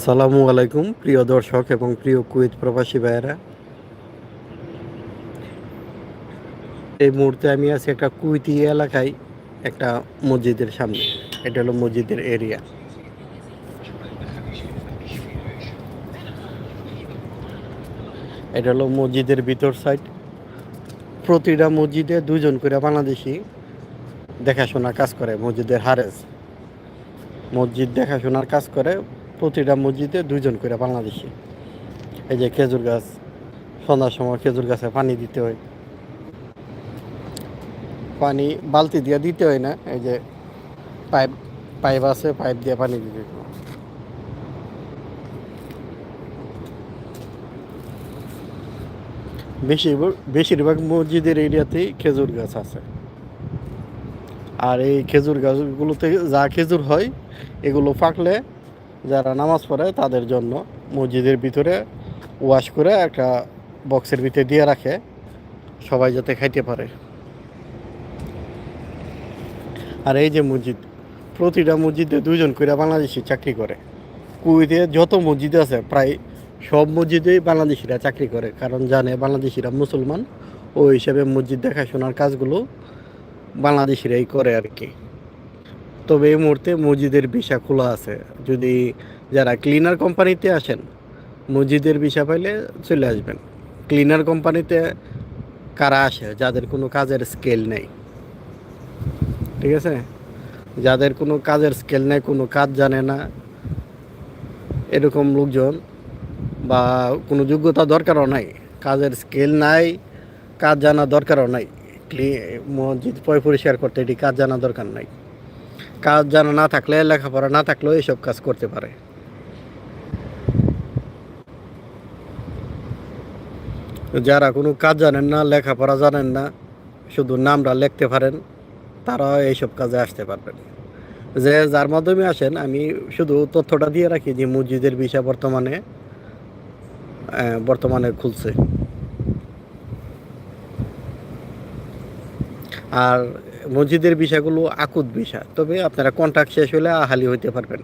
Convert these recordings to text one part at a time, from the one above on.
আসসালামু আলাইকুম, প্রিয় দর্শক এবং প্রিয় কুয়েত প্রবাসী ভাইয়েরা। এই মুহূর্তে আমি আছি একটা কুয়েতি এলাকায়, একটা মসজিদের সামনে। এটা হলো মসজিদের এরিয়া। এটা হলো মসজিদের ভিতর সাইড প্রতিটা মসজিদে দুজন করে বাংলাদেশি দেখাশোনা কাজ করে, মসজিদের হারেস। মসজিদ দেখাশোনার কাজ করে প্রতিটা মসজিদে দুইজন করে বাংলাদেশি এই যে খেজুর গাছ, সন্ধ্যার সময় খেজুর গাছে পানি দিতে হয়। পানি বালতি দিয়ে দিতে হয় না, এই যে পাইপ পাইপ আছে, পাইপ দিয়ে পানি দিতে। বেশিরভাগ বেশিরভাগ মসজিদের এরিয়াতেই খেজুর গাছ আছে। আর এই খেজুর গাছগুলোতে যা খেজুর হয়, এগুলো পাকলে যারা নামাজ পড়ে তাদের জন্য মসজিদের ভিতরে ওয়াশ করে একটা বক্সের ভিতরে দিয়ে রাখে, সবাই যাতে খাইতে পারে। আর এই যে মসজিদ, প্রতিটা মসজিদে দুজন করে বাংলাদেশি চাকরি করে। কুয়েতে যত মসজিদ আছে, প্রায় সব মসজিদেই বাংলাদেশিরা চাকরি করে, কারণ জানে বাংলাদেশিরা মুসলমান। ও হিসাবে মসজিদ দেখাশোনার কাজগুলো বাংলাদেশিরাই করে আর কি। তবে এই মুহূর্তে মসজিদের ভিসা খোলা আছে। যদি যারা ক্লিনার কোম্পানিতে আসেন, মসজিদের ভিসা পাইলে চলে আসবেন। ক্লিনার কোম্পানিতে কারা আসে, যাদের কোনো কাজের স্কেল নেই। ঠিক আছে? যাদের কোনো কাজের স্কেল নেই, কোনো কাজ জানে না, এরকম লোকজন বা কোনো যোগ্যতা দরকারও নাই। কাজের স্কেল নাই, কাজ জানা দরকারও নাই। মসজিদ পয় পরিষ্কার করতে এটি কাজ জানা দরকার নাই। কাজ জানা না থাকলে, লেখাপড়া না থাকলেও এইসব কাজ করতে পারে। যারা কোনো কাজ জানেন না, লেখাপড়া জানেন না, শুধু নামটা লিখতে পারেন তারা এইসব কাজে আসতে পারবেন। যে যার মাধ্যমে আসেন, আমি শুধু তথ্যটা দিয়ে রাখি যে মসজিদের বিষয় বর্তমানে বর্তমানে খুলছে। আর মসজিদের বিষয়গুলো আকুত বিষয়। তবে আপনারা কন্ট্রাক্ট শেষ হলে আহালি হইতে পারবেন।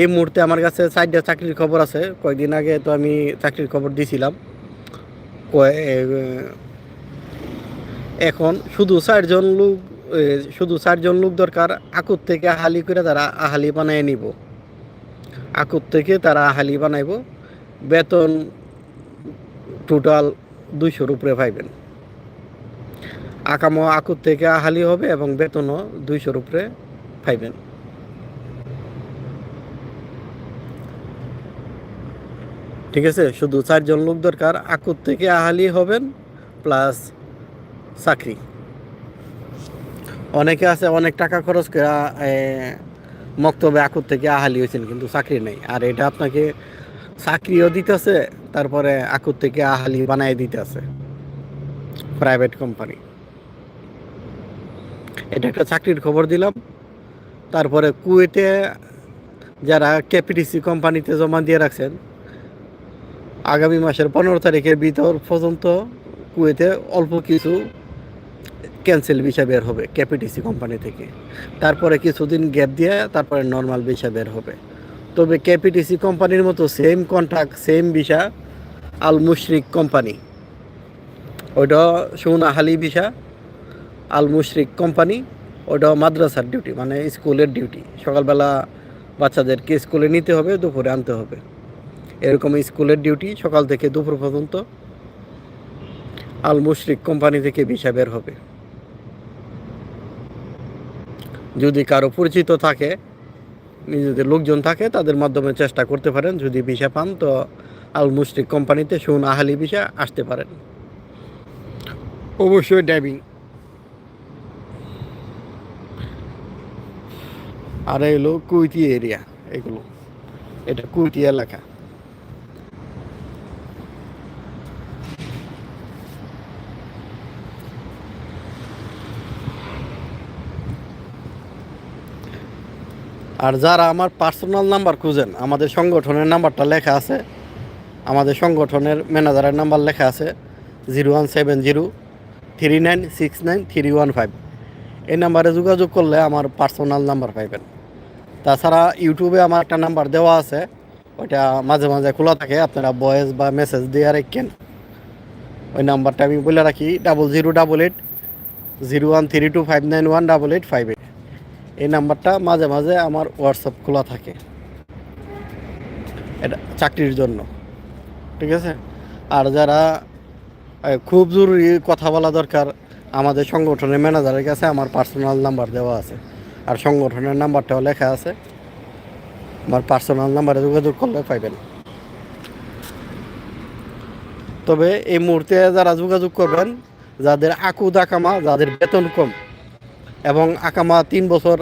এই মুহূর্তে আমার কাছে চারটা চাকরির খবর আছে। কয়েকদিন আগে তো আমি চাকরির খবর দিছিলাম। এখন শুধু চারজন লোক শুধু চারজন লোক দরকার। আকুত থেকে আহালি করে তারা আহালি বানায় নিব। আকুত থেকে তারা আহালি বানাইব। বেতন টোটাল দুইশোর উপরে পাইবেন। আকামো আকুত থেকে আহালি হবে এবং বেতনও দুইশোর উপরে পাইবেন। ঠিক আছে, শুধু চারজন লোক দরকার, আকুর থেকে আহালি হবেন প্লাস চাকরি। অনেকে আছে অনেক টাকা খরচ করে মক্তবে আকুত থেকে আহালি হয়েছেন কিন্তু চাকরি নেই। আর এটা আপনাকে চাকরিও দিতেছে, তারপরে আকুর থেকে আহালি বানাই দিতেছে। Private company. এটা একটা চাকরির খবর দিলাম। তারপরে কুয়েতে যারা ক্যাপিটিসি কোম্পানিতে জমা দিয়ে রাখছেন, আগামী মাসের পনেরো তারিখের ভিতর পর্যন্ত কুয়েতে অল্প কিছু ক্যান্সেল ভিসা বের হবে ক্যাপিটিসি কোম্পানি থেকে। তারপরে কিছুদিন গ্যাপ দিয়ে তারপরে নর্মাল ভিসা বের হবে। তবে ক্যাপিটিসি কোম্পানির মতো same contract same visa Al Mushrik company. ওইটা সৌনাহালি ভিসা আল মুশরিক কোম্পানি ওটা মাদ্রাসার ডিউটি মানে স্কুলের ডিউটি সকালবেলা বাচ্চাদেরকে স্কুলে নিতে হবে, দুপুরে আনতে হবে। এরকম স্কুলের ডিউটি সকাল থেকে দুপুর পর্যন্ত আল মুশরিক কোম্পানি থেকে ভিসা বের হবে। যদি কারও পরিচিত থাকে, নিজেদের লোকজন থাকে, তাদের মাধ্যমে চেষ্টা করতে পারেন। যদি ভিসা পান, তো আল মুশরিক কোম্পানিতে সুন আহালি ভিসা আসতে পারেন। অবশ্যই ড্রাইভিং আর এলো কুইতি এরিয়া, এগুলো। এটা কুইতি এলাকা। আর যারা আমার পার্সোনাল নাম্বার খুঁজেন, আমাদের সংগঠনের নাম্বারটা লেখা আছে। আমাদের সংগঠনের ম্যানেজারের নাম্বার লেখা আছে zero one seven zero three nine six nine three one five এই নাম্বারে যোগাযোগ করলে আমার পার্সোনাল নাম্বার পাইবেন। তাছাড়া ইউটিউবে আমার একটা নাম্বার দেওয়া আছে, ওইটা মাঝে মাঝে খোলা থাকে, আপনারা ভয়েস বা মেসেজ দিয়ে রাখেন। ওই নাম্বারটা আমি বলে রাখি double zero double eight zero one three two five nine one double eight five eight এই নাম্বারটা মাঝে মাঝে আমার হোয়াটসঅ্যাপ খোলা থাকে, এটা চাকরির জন্য, ঠিক আছে? আর যারা খুব জরুরি কথা বলা দরকার, আমাদের সংগঠনের ম্যানেজারের কাছে আমার পার্সোনাল নাম্বার দেওয়া আছে। আর সংগঠনের নাম্বারটাও লেখা আছে। আমার পার্সোনাল নাম্বারে যোগাযোগ করলে পাইবেন। তবে এই মুহূর্তে যারা যোগাযোগ করবেন, যাদের আকুদ আকামা, যাদের বেতন কম এবং আকামা তিন বছর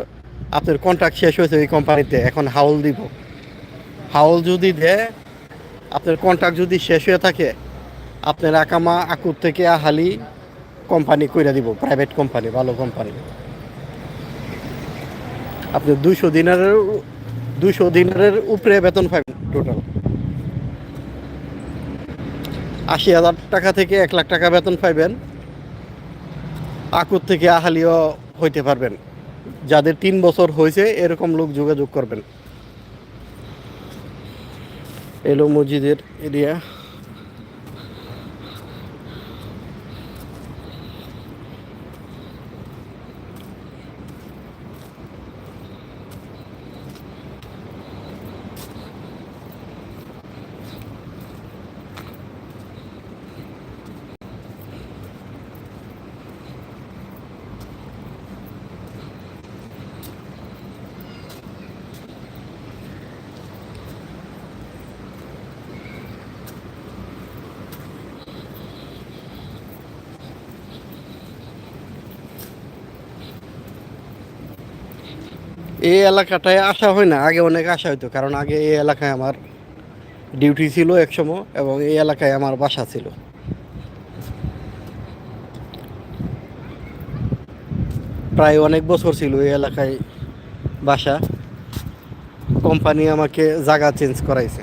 আপনার কন্ট্রাক্ট শেষ হয়েছে এই কোম্পানিতে এখন হাউল দিব। হাউল যদি দেয়, আপনার কন্ট্রাক্ট যদি শেষ হয়ে থাকে, আপনার আকামা আকুর থেকে আহালি কোম্পানি কইরা দিব প্রাইভেট কোম্পানি ভালো কোম্পানি আপনি দুশো দিনারের দুশো দিনারের উপরে বেতন পাবেন টোটাল আশি হাজার টাকা থেকে এক লাখ টাকা বেতন পাইবেন। আকুর থেকে আহালিও হইতে পারবেন। যাদের তিন বছর হয়েছে, এরকম লোক যোগাযোগ করবেন। এলো মসজিদের এরিয়া। এই এলাকাটায় আসা হয় না, আগে অনেক আসা হইতো, কারণ আগে এই এলাকায় আমার ডিউটি ছিল একসময় এবং এই এলাকায় আমার বাসা ছিল। প্রায় অনেক বছর ছিল এই এলাকায় বাসা। কোম্পানি আমাকে জায়গা চেঞ্জ করাইছে।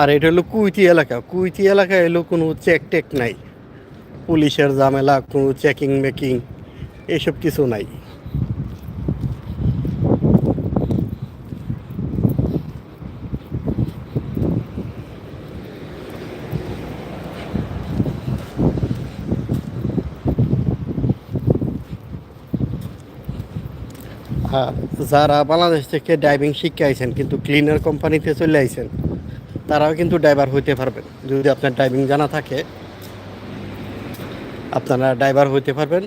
আর এটা হলো কুইতি এলাকা। কুইতি এলাকায় এলো কোনো চেক টেক নাই। পুলিশের ঝামেলা, কোনো চেকিং মেকিং এসব কিছু নাই। যারা বাংলাদেশ থেকে ড্রাইভিং শিখে আইছেন, কিন্তু ক্লিনার কোম্পানিতে চলে আইছেন তারাও কিন্তু ড্রাইভার হইতে পারবেন। যদি আপনার ড্রাইভিং জানা থাকে, আপনারা ড্রাইভার হইতে পারবেন।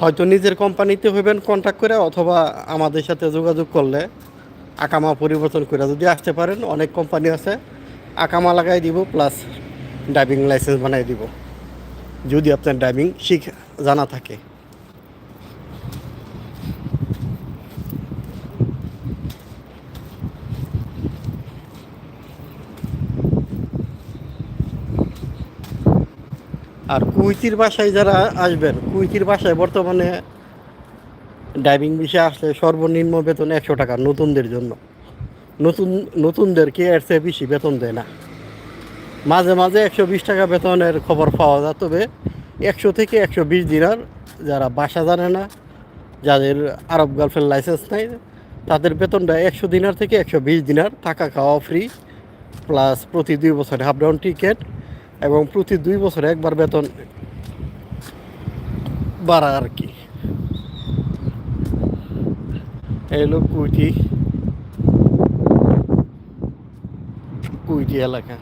হয়তো নিজের কোম্পানিতে হইবেন কন্ট্যাক্ট করে, অথবা আমাদের সাথে যোগাযোগ করলে আকামা পরিবর্তন করে যদি আসতে পারেন, অনেক কোম্পানি আছে, আকামা লাগাই দিব প্লাস ড্রাইভিং লাইসেন্স বানাই দিব। যদি আপনার ড্রাইভিং শিখ জানা থাকে। আর কুইতির বাসায় যারা আসবেন, কুইতির বাসায় বর্তমানে ড্রাইভিং বিষয়ে আসলে সর্বনিম্ন বেতন একশো টাকা নতুনদের জন্য। নতুন নতুনদেরকে এর চেয়ে বেশি বেতন দেয় না। মাঝে মাঝে একশো বিশ টাকা বেতনের খবর পাওয়া যায়, তবে একশো থেকে একশো বিশ দিনার যারা বাসা জানে না, যাদের আরব গার্লফ্রেন্ড লাইসেন্স নাই, তাদের বেতনটা একশো দিনার থেকে একশো বিশ দিনার, থাকা খাওয়া ফ্রি প্লাস প্রতি দুই বছরে হাফ ডাউন টিকিট এবং প্রতি দুই বছরে একবার বেতন বাড়া আর কি। এই হলো কুইটি। কুইটি এলাকা।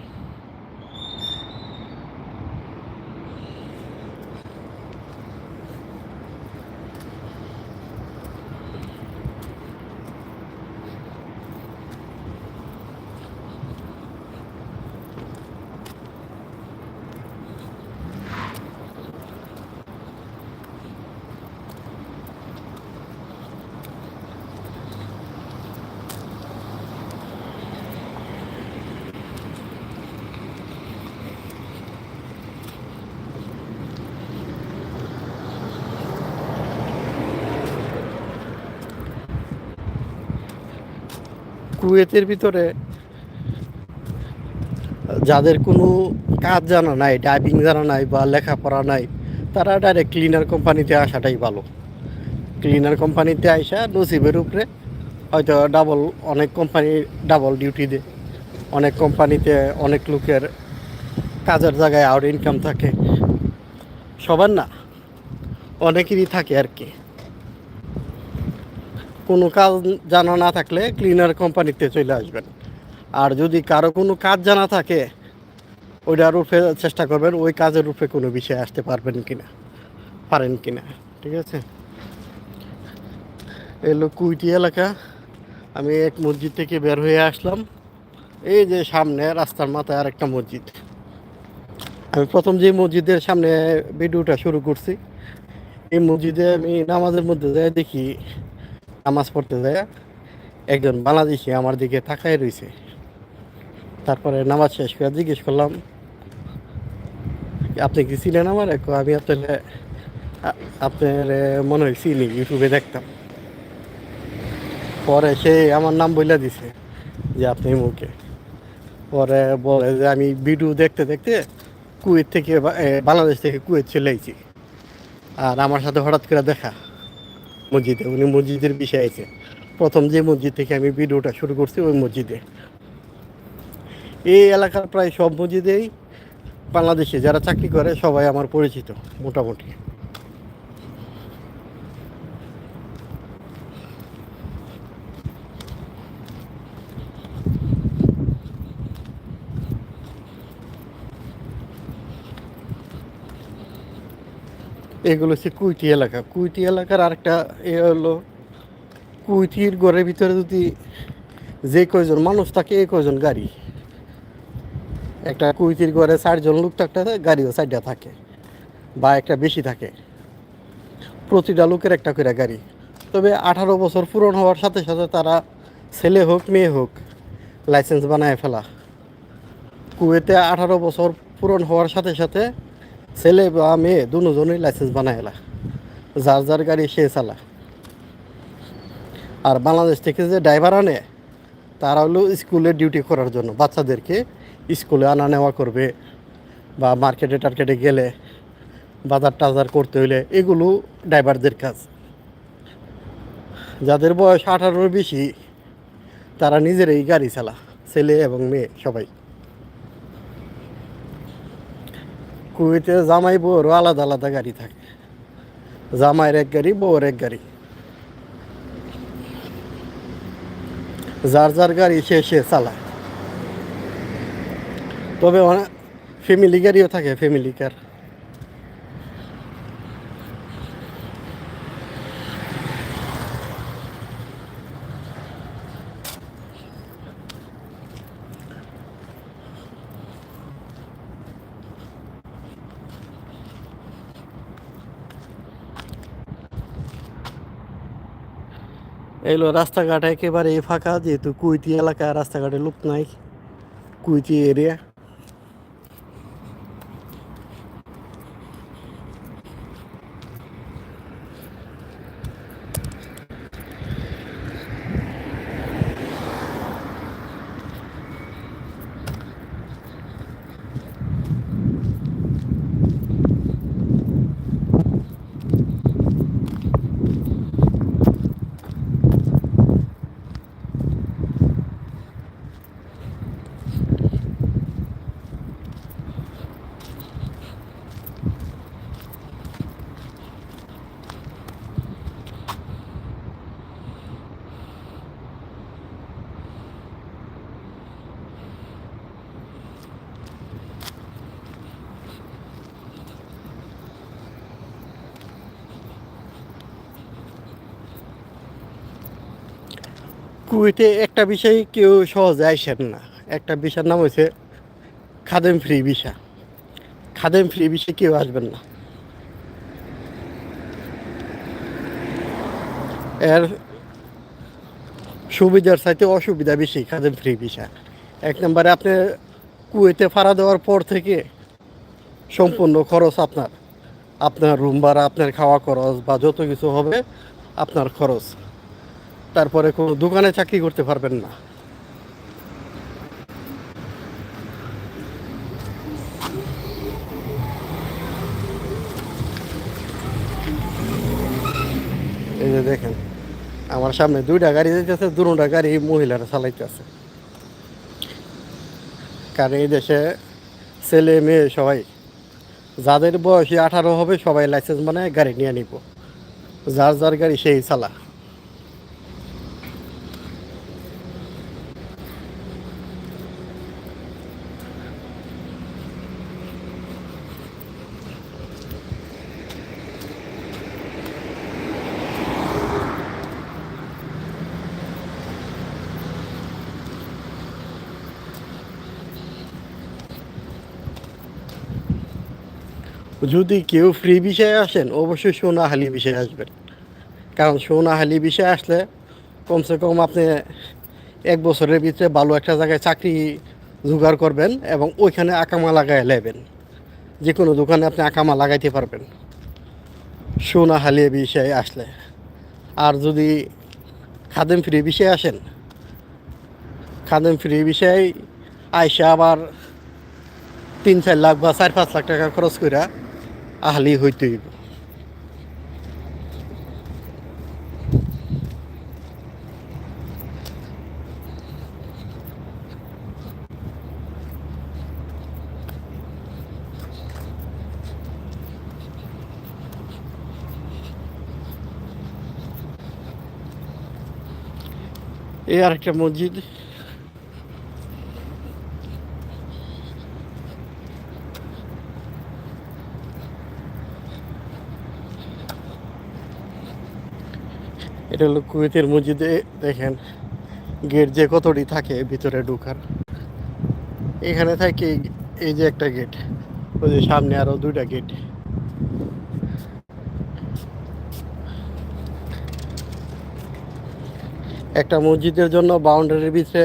কুয়েতের ভিতরে যাদের কোনো কাজ জানা নাই ড্রাইভিং জানা নাই বা লেখাপড়া নাই, তারা ডাইরেক্ট ক্লিনার কোম্পানিতে আসাটাই ভালো। ক্লিনার কোম্পানিতে আইসা নসিবের উপরে হয়তো ডাবল অনেক কোম্পানি ডাবল ডিউটি দেয়। অনেক কোম্পানিতে অনেক লোকের কাজের জায়গায় আউট ইনকাম থাকে। সবার না, অনেকেরই থাকে আর কি। কোনো কাজ জানা না থাকলে ক্লিনার কোম্পানিতে চলে আসবেন। আর যদি কারও কোনো কাজ জানা থাকে ওইটার রূপে চেষ্টা করবেন, ওই কাজের রূপে কোনো বিষয়ে আসতে পারবেন কিনা, পারেন কিনা, ঠিক আছে? এলো কুইটি এলাকা। আমি এক মসজিদ থেকে বের হয়ে আসলাম। এই যে সামনে, রাস্তার মাথায় আর একটা মসজিদ। আমি প্রথম যে মসজিদের সামনে ভিডিওটা শুরু করছি, এই মসজিদে আমি নামাজের মধ্যে যাই দেখি নামাজ পড়তে যায়, একজন বাংলাদেশি আমার দিকে তাকায় রয়েছে। তারপরে নামাজ শেষ করে জিজ্ঞেস করলাম, আপনি কি ছিলেন আমার? এক আমি আপনার আপনার মনে হয় চিনি, ইউটিউবে দেখতাম। পরে সে আমার নাম বইলা দিছে যে আপনি মুখে। পরে বলে যে, আমি ভিডিও দেখতে দেখতে কুয়েত থেকে বাংলাদেশ থেকে কুয়েত চলে আইছি। আর আমার সাথে হঠাৎ করে দেখা। মসজিদে, উনি মসজিদের বিষয় আছে প্রথম যে মসজিদ থেকে আমি ভিডিওটা শুরু করছি, ওই মসজিদে। এই এলাকার প্রায় সব মসজিদেই বাংলাদেশে যারা চাকরি করে, সবাই আমার পরিচিত, মোটামুটি। এগুলো হচ্ছে কুইটি এলাকা। কুইটি এলাকার আরেকটা এ হলো কুইটির ঘরের ভিতরে যদি যে কয়জন মানুষ থাকে এই কয়জন গাড়ি? একটা কুইতির ঘরে চারজন লোক থাকতে গাড়িও চারটা থাকে বা একটা বেশি থাকে। প্রতিটা লোকের একটা করে গাড়ি। তবে আঠারো বছর পূরণ হওয়ার সাথে সাথে তারা ছেলে হোক, মেয়ে হোক, লাইসেন্স বানায় ফেলা। কুয়েতে আঠারো বছর পূরণ হওয়ার সাথে সাথে ছেলে বা মেয়ে, দুজনই লাইসেন্স বানায় এলা। যার যার গাড়ি সে চালা। আর বাংলাদেশ থেকে যে ড্রাইভার আনে, তারা হলো স্কুলে ডিউটি করার জন্য। বাচ্চাদেরকে স্কুলে আনা নেওয়া করবে বা মার্কেটে টার্কেটে গেলে, বাজার টাজার করতে হইলে এগুলো ড্রাইভারদের কাজ। যাদের বয়স আঠারোর বেশি, তারা নিজেরাই গাড়ি চালা, ছেলে এবং মেয়ে সবাই। কুয়েতে জামাই বউরও আলাদা আলাদা গাড়ি থাকে। জামাইয়ের এক গাড়ি, বউর এক গাড়ি। যার যার গাড়ি সে সে চালায়। তবে অনেক ফ্যামিলি গাড়িও থাকে ফ্যামিলি কার এগুলো রাস্তাঘাট একেবারে ফাঁকা যেহেতু কুইতি এলাকা রাস্তাঘাটে লোক নাই কুইতি এরিয়া। কুয়েতে একটা বিষয় কেউ সহজে আইসেন না। একটা বিষয়ের নাম হয়েছে খাদেম ফ্রি ভিসা। খাদেম ফ্রি ভিসা কেউ আসবেন না। এর সুবিধার চাইতে অসুবিধা বেশি খাদেম ফ্রি ভিসা। এক নম্বরে আপনি কুয়েতে ভাড়া দেওয়ার পর থেকে সম্পূর্ণ খরচ আপনার। আপনার রুম ভাড়া, আপনার খাওয়া খরচ বা যত কিছু হবে, আপনার খরচ। তারপরে কোনো দোকানে চাকরি করতে পারবেন না। এই যে দেখেন, আমার সামনে দুইটা গাড়ি যেতেছে দুটা গাড়ি মহিলারা চালাইতেছে। কারণ এই দেশে ছেলে মেয়ে সবাই, যাদের বয়সী আঠারো হবে, সবাই লাইসেন্স মানে গাড়ি নিয়ে নিব। যার যার গাড়ি সেই চালা যদি কেউ ফ্রি বিষয়ে আসেন, অবশ্যই সোনাহালি বিষয়ে আসবেন। কারণ সোনাহালি বিষয়ে আসলে কমসে কম আপনি এক বছরের ভিতরে ভালো একটা জায়গায় চাকরি জোগাড় করবেন এবং ওইখানে আকামা লাগাই নেবেন যে কোনো দোকানে আপনি আকামা লাগাইতে পারবেন। সোনাহালি বিষয়ে আসলে। আর যদি খাদেম ফ্রি বিষয়ে আসেন, খাদেম ফ্রি বিষয়ে আইসা আবার তিন চার লাখ বা চার পাঁচ লাখ টাকা খরচ করে আহলি হইতে হইব এই আরেকটা মসজিদ এটা হলো কুয়েতের মসজিদে, দেখেন, গেট যে কতটি থাকে ভিতরে ঢোকার। এখানে থাকে এই যে একটা গেট, ওই যে সামনে আরও দুইটা গেট। একটা মসজিদের জন্য বাউন্ডারির ভিতরে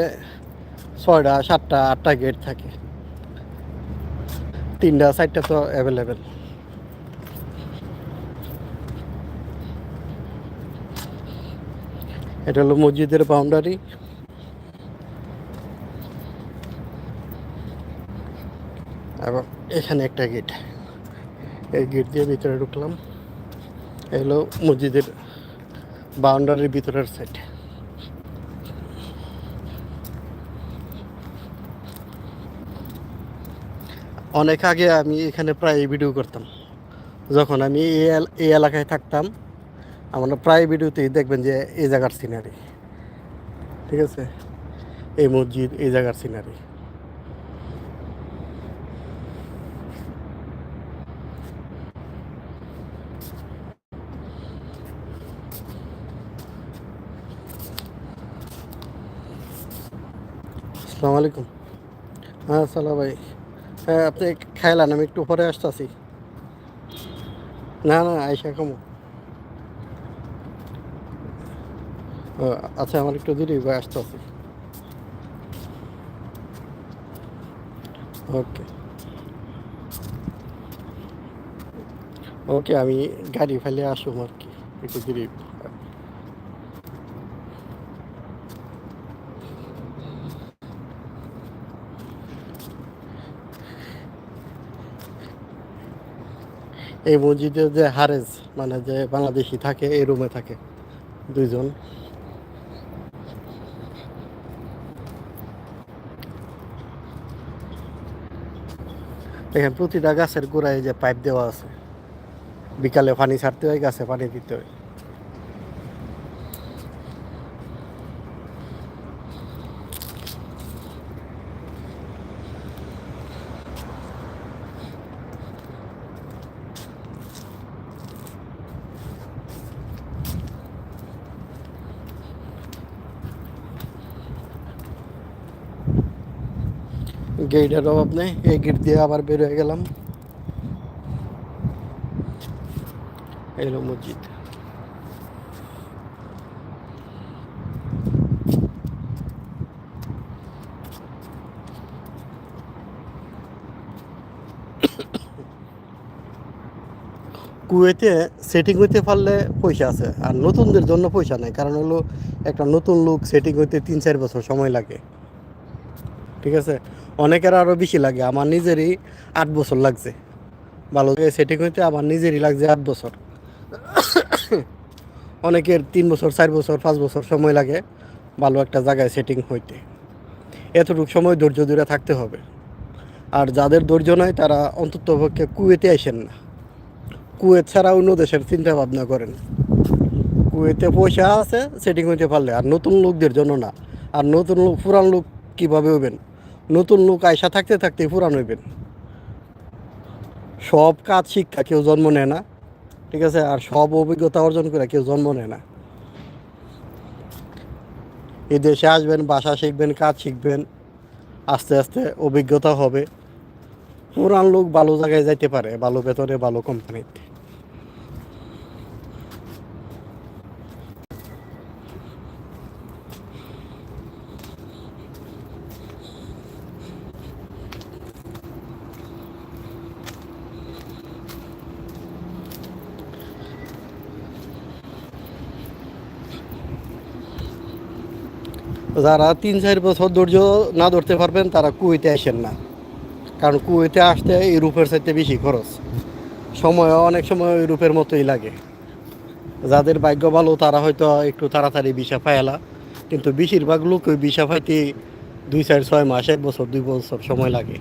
ছয়টা, সাতটা, আটটা গেট থাকে। তিনটা, চারটা তো অ্যাভেলেবেল এটা হলো মসজিদের বাউন্ডারি এবং এখানে একটা গেট এই গেট দিয়ে ভিতরে ঢুকলাম। এই হলো মসজিদের বাউন্ডারির ভিতরের সাইড অনেক আগে আমি এখানে প্রায় ভিডিও করতাম। যখন আমি এই এলাকায় থাকতাম আমরা প্রায় ভিডিওতেই দেখবেন যে এই জায়গার সিনারি ঠিক আছে? এই মসজিদ, এই জায়গার সিনারি আসসালামু আলাইকুম। হ্যাঁ সালা ভাই। হ্যাঁ আপনি খাইলান আমি একটু পরে আসতেছি। না না, আইসা কমো। আচ্ছা আমার একটু দেরি ভাই আসতেছি ওকে। ওকে আমি গাড়ি ফেলে আসুম আর কি। একটু দেরি। এই মসজিদে যে হারেজ মানে যে বাংলাদেশি থাকে এই রুমে থাকে দুইজন। এখানে প্রতিটা গাছের গোড়ায় যে পাইপ দেওয়া আছে, বিকালে পানি ছাড়তে হয়, গাছে পানি দিতে হয়। গেটের অভাব নেই, এই গেট দিয়ে আবার বের হয়ে গেলাম। এলো মসজিদ। কুয়েতে সেটিং হইতে পারলে পয়সা আছে, আর নতুনদের জন্য পয়সা নেই, কারণ হলো একটা নতুন লোক সেটিং হইতে তিন চার বছর সময় লাগে। ঠিক আছে? অনেকের আরও বেশি লাগে। আমার নিজেরই আট বছর লাগছে। ভালো সেটিং হইতে আমার নিজেরই লাগছে আট বছর। অনেকের তিন বছর, চার বছর, পাঁচ বছর সময় লাগে ভালো একটা জায়গায় সেটিং হইতে। এতটুকু সময় ধৈর্য ধরে থাকতে হবে। আর যাদের ধৈর্য নয় তারা অন্তত পক্ষে কুয়েতে আসেন না। কুয়েত ছাড়া অন্য দেশের চিন্তা ভাবনা করেন। কুয়েতে পয়সা আছে সেটিং হইতে পারলে। আর নতুন লোকদের জন্য না। আর নতুন লোক, পুরান লোক কীভাবে হইবেন? নতুন লোক আয়সা থাকতে থাকতে পুরান হইবেন। সব কাজ শিক্ষা, কেউ জন্ম নেয় না, ঠিক আছে? আর সব অভিজ্ঞতা অর্জন করে কেউ জন্ম নেয় না। এই দেশে আসবেন ভাষা শিখবেন, কাজ শিখবেন, আস্তে আস্তে অভিজ্ঞতা হবে। পুরান লোক ভালো জায়গায় যাইতে পারে, ভালো বেতনে ভালো কোম্পানিতে যারা তিন, চার বছর ধৈর্য না ধরতে পারবেন, তারা কুয়েতে আসেন না। কারণ কুয়েতে আসতে ইউরোপের চাইতে বেশি খরচ। সময় অনেক সময় ইউরোপের মতোই লাগে। যাদের ভাগ্য ভালো, তারা হয়তো একটু তাড়াতাড়ি ভিসা পায়লা। কিন্তু বেশিরভাগ লোক ওই ভিসা পাইতে দুই, চার, ছয় মাস, এক বছর, দুই বছর সময় লাগে।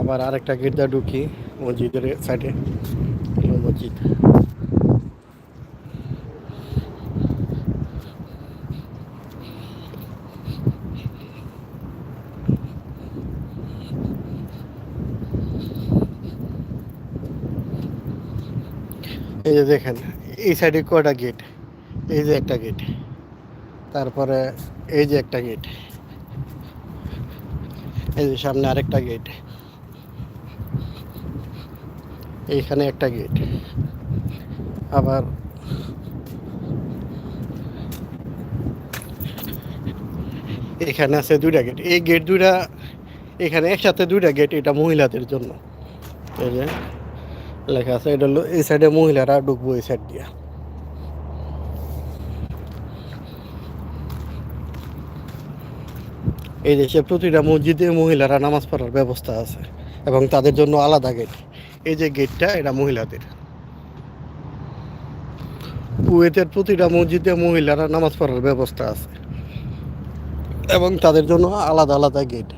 আবার আরেকটা গির্জা ঢুকি মসজিদের সাইডে। মসজিদ এই যে দেখেন, এই সাইডে কয়টা গেট এই যে একটা গেট তারপরে এই যে একটা গেট এই যে সামনে আরেকটা গেট এইখানে একটা গেট আবার এখানে আছে দুইটা গেট এই গেট দুইটা এখানে একসাথে দুইটা গেট এটা মহিলাদের জন্য। এই যে লেখা আছে, এটা হলো এই সাইডে মহিলারা ঢুকবো এই সাইড দিয়া। এই দেশে প্রতিটা মসজিদে মহিলারা নামাজ পড়ার ব্যবস্থা আছে এবং তাদের জন্য আলাদা গেট এই যে গেটটা, এটা মহিলাদের। কুয়েতের প্রতিটা মসজিদে মহিলারা নামাজ পড়ার ব্যবস্থা আছে। এবং তাদের জন্য আলাদা আলাদা গেট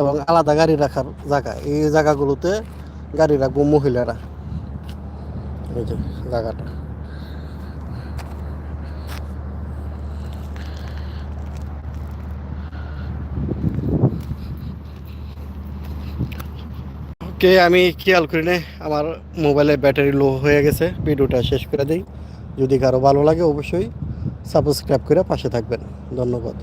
এবং আলাদা গাড়ি রাখার জায়গা। এই জায়গাগুলোতে গাড়ি রাখব মহিলারা, এই যে জায়গাটা। ওকে, আমি খেয়াল করি না আমার মোবাইলের ব্যাটারি লো হয়ে গেছে, ভিডিওটা শেষ করে দিই। যদি কারও ভালো লাগে, অবশ্যই সাবস্ক্রাইব করে পাশে থাকবেন। ধন্যবাদ।